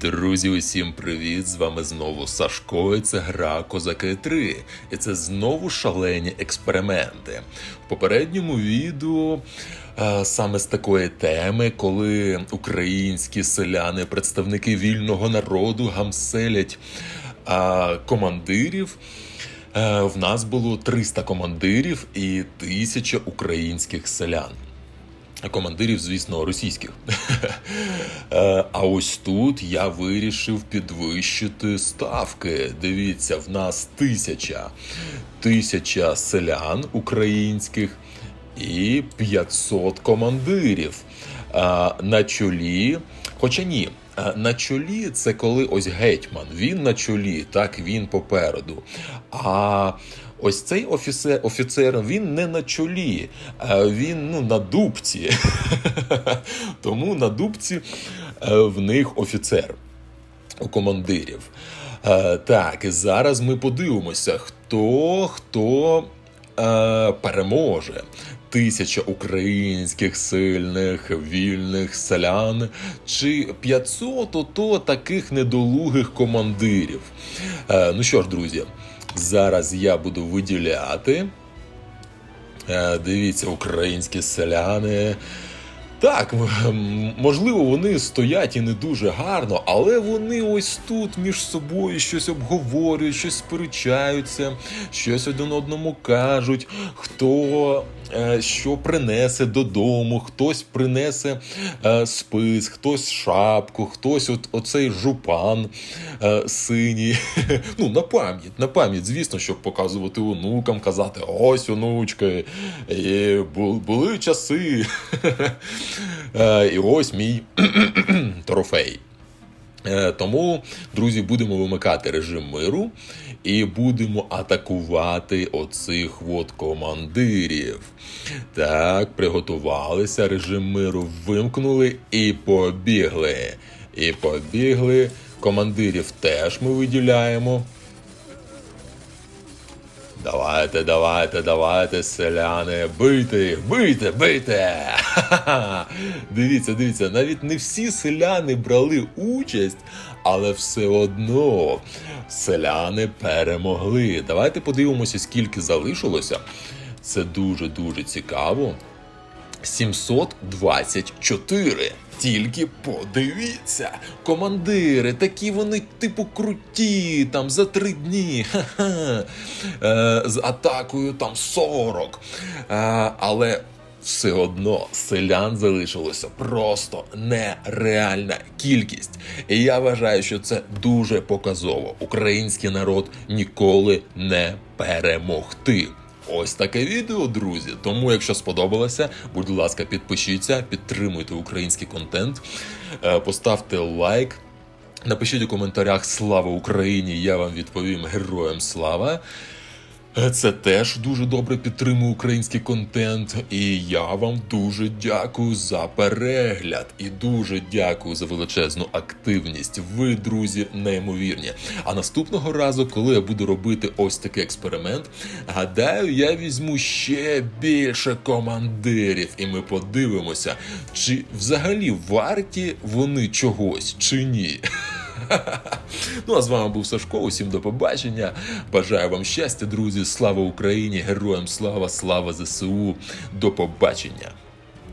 Друзі, усім привіт! З вами знову Сашко. і Це гра Козаки 3. І це знову шалені експерименти. В попередньому відео е, саме з такої теми, коли українські селяни, представники вільного народу, гамселять е, командирів. Е, В нас було 300 командирів і 1000 українських селян. Командирів, звісно, російських. Е, А ось тут я вирішив підвищити ставки. Дивіться, в нас тисяча, тисяча селян українських і 500 командирів. А, На чолі, хоча ні. На чолі це коли ось гетьман, він на чолі, так він попереду. А ось цей офіцер, офіцер він не на чолі, він ну, на дубці. Тому на дубці е, в них офіцер у командирів. Е, Так, зараз ми подивимося, хто хто е, переможе. Тисяча українських сильних вільних селян чи 500 ото таких недолугих командирів. Е, ну що ж, друзі, зараз я буду виділяти. Е, Дивіться, українські селяни. Так, можливо, вони стоять і не дуже гарно, але вони ось тут між собою щось обговорюють, щось сперечаються, щось один одному кажуть, хто е, що принесе додому, хтось принесе е, спис, хтось шапку, хтось от, оцей жупан е, синій. Ну, на пам'ять, на пам'ять, звісно, щоб показувати онукам, казати: ось онучки, були часи. Е, І ось мій трофей. Е, Тому, друзі, будемо вимикати режим миру і будемо атакувати оцих от командирів. Так, приготувалися, режим миру вимкнули і побігли. І побігли. Командирів теж ми виділяємо. Давайте, давайте, давайте, селяни, бийте їх, бийте, бийте! Дивіться, дивіться, навіть не всі селяни брали участь, але все одно селяни перемогли. Давайте подивимося, скільки залишилося. Це дуже-дуже цікаво. 724. Тільки подивіться, командири, такі вони, типу, круті, там за три дні. Ха-ха. Е, з атакою там 40. Е, але все одно селян залишилося просто нереальна кількість. І я вважаю, що це дуже показово. Український народ ніколи не перемогти. Ось таке відео, друзі. Тому, якщо сподобалося, будь ласка, підпишіться, підтримуйте український контент, е, поставте лайк. Напишіть у коментарях Слава Україні! Я вам відповім героям слава. Е, Це теж дуже добре підтримує український контент. І я вам дуже дякую за перегляд і дуже дякую за величезну активність. Ви, друзі, неймовірні. А наступного разу, коли я буду робити ось такий експеримент, гадаю, я візьму ще більше командирів, і ми подивимося, чи взагалі варті вони чогось, чи ні. Ну а з вами був Сашко. Усім до побачення. Бажаю вам щастя, друзі. Слава Україні! Героям слава, слава ЗСУ. До побачення!